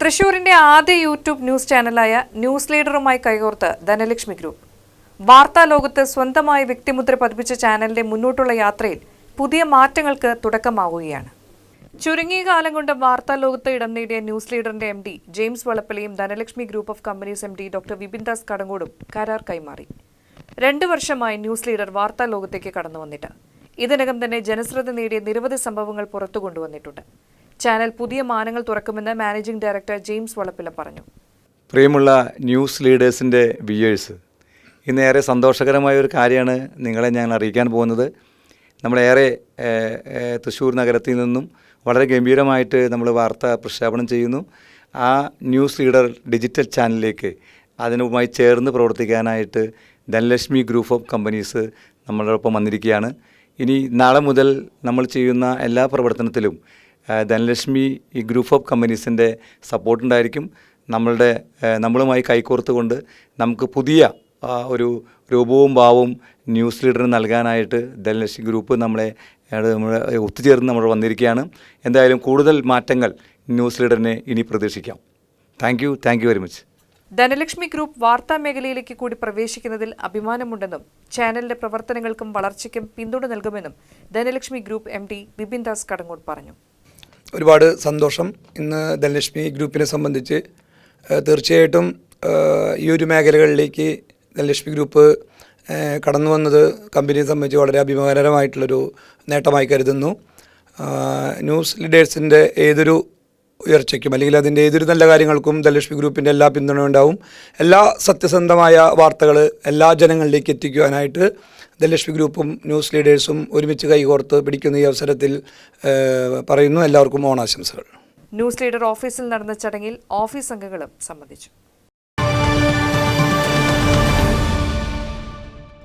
തൃശൂരിന്റെ ആദ്യ YouTube news ചാനലായ news ലീഡറുമായി കൈകോർത്ത് ധനലക്ഷ്മി ഗ്രൂപ്പ്. വാർത്താ ലോകത്ത് സ്വന്തമായ വ്യക്തിമുദ്ര പതിപ്പിച്ച ചാനലിന്റെ മുന്നോട്ടുള്ള യാത്രയിൽ പുതിയ മാറ്റങ്ങൾക്ക് തുടക്കമാവുകയാണ്. ചുരുങ്ങിയ കാലം കൊണ്ട് വാർത്താ ലോകത്ത് ഇടം നേടിയ ന്യൂസ് ലീഡറിന്റെ M D James വളപ്പലിയും Dhanalakshmi group of companies M D doctor Vipin Das കടങ്ങോടും കരാർ കൈമാറി. രണ്ടു വർഷമായി ന്യൂസ് ലീഡർ വാർത്താ ലോകത്തേക്ക് കടന്നു വന്നിട്ട് ഇതിനകം തന്നെ ജനശ്രദ്ധ നേടിയ നിരവധി സംഭവങ്ങൾ പുറത്തു കൊണ്ടുവന്നിട്ടുണ്ട്. ചാനൽ പുതിയ മാനങ്ങൾ തുറക്കുമെന്ന് മാനേജിംഗ് ഡയറക്ടർ ജെയിംസ് വളപ്പില പറഞ്ഞു. പ്രിയമുള്ള ന്യൂസ് ലീഡേഴ്സിന്റെ വ്യൂയേഴ്സ് ഇന്ന് ഏറെ സന്തോഷകരമായ ഒരു കാര്യമാണ് നിങ്ങളെ ഞാൻ അറിയിക്കാൻ പോകുന്നത്. നമ്മളേറെ തൃശ്ശൂർ നഗരത്തിൽ നിന്നും വളരെ ഗംഭീരമായിട്ട് നമ്മൾ വാർത്ത പ്രക്ഷേപണം ചെയ്യുന്നു. ആ ന്യൂസ് ലീഡർ ഡിജിറ്റൽ ചാനലിലേക്ക് അതിനുമായി ചേർന്ന് പ്രവർത്തിക്കാനായിട്ട് ധനലക്ഷ്മി ഗ്രൂപ്പ് ഓഫ് കമ്പനീസ് നമ്മളോടൊപ്പം വന്നിരിക്കുകയാണ്. ഇനി നാളെ മുതൽ നമ്മൾ ചെയ്യുന്ന എല്ലാ പ്രവർത്തനത്തിലും ധനലക്ഷ്മി ഈ ഗ്രൂപ്പ് ഓഫ് കമ്പനീസിന്റെ സപ്പോർട്ടുണ്ടായിരിക്കും നമ്മളുടെ നമ്മളുമായി കൈകോർത്തുകൊണ്ട് നമുക്ക് പുതിയ ഒരു രൂപവും ഭാവവും ന്യൂസ് ലീഡറിന് നൽകാനായിട്ട് ധനലക്ഷ്മി ഗ്രൂപ്പ് നമ്മളെ നമ്മളെ ഒത്തുചേർന്ന് നമ്മൾ വന്നിരിക്കുകയാണ്. എന്തായാലും കൂടുതൽ മാറ്റങ്ങൾ ന്യൂസ് ലീഡറിനെ ഇനി പ്രതീക്ഷിക്കാം. Thank you thank you very much Dhanalakshmi group വാർത്താ മേഖലയിലേക്ക് കൂടി പ്രവേശിക്കുന്നതിൽ അഭിമാനമുണ്ടെന്നും ചാനലിന്റെ പ്രവർത്തനങ്ങൾക്കും വളർച്ചയ്ക്കും പിന്തുണ നൽകുമെന്നും Dhanalakshmi group M D Bipin Das Kadangode പറഞ്ഞു. ഒരുപാട് സന്തോഷം ഇന്ന് ധനലക്ഷ്മി ഗ്രൂപ്പിനെ സംബന്ധിച്ച്. തീർച്ചയായിട്ടും ഈ ഒരു മേഖലകളിലേക്ക് ധനലക്ഷ്മി ഗ്രൂപ്പ് കടന്നു വന്നത് കമ്പനിയെ സംബന്ധിച്ച് വളരെ അഭിമാനകരമായിട്ടുള്ളൊരു നേട്ടമായി കരുതുന്നു. ന്യൂസ് ലീഡേഴ്സിന്റെ ഏതൊരു ഉയർച്ചയ്ക്കും അല്ലെങ്കിൽ അതിന്റെ ഏതൊരു നല്ല കാര്യങ്ങൾക്കും ധനലക്ഷ്മി ഗ്രൂപ്പിന്റെ എല്ലാ പിന്തുണ ഉണ്ടാവും. എല്ലാ സത്യസന്ധമായ വാർത്തകൾ എല്ലാ ജനങ്ങളിലേക്ക് എത്തിക്കുവാനായിട്ട് ധനലക്ഷ്മി ഗ്രൂപ്പും ന്യൂസ് ലീഡേഴ്സും ഒരുമിച്ച് കൈകോർത്ത് പിടിക്കുന്ന ഈ അവസരത്തിൽ പറയുന്നു. എല്ലാവർക്കും ഓണാശംസകൾ. ന്യൂസ് ലീഡർ ഓഫീസിൽ നടന്ന ചടങ്ങിൽ ഓഫീസ് അംഗങ്ങളും സംബന്ധിച്ചു.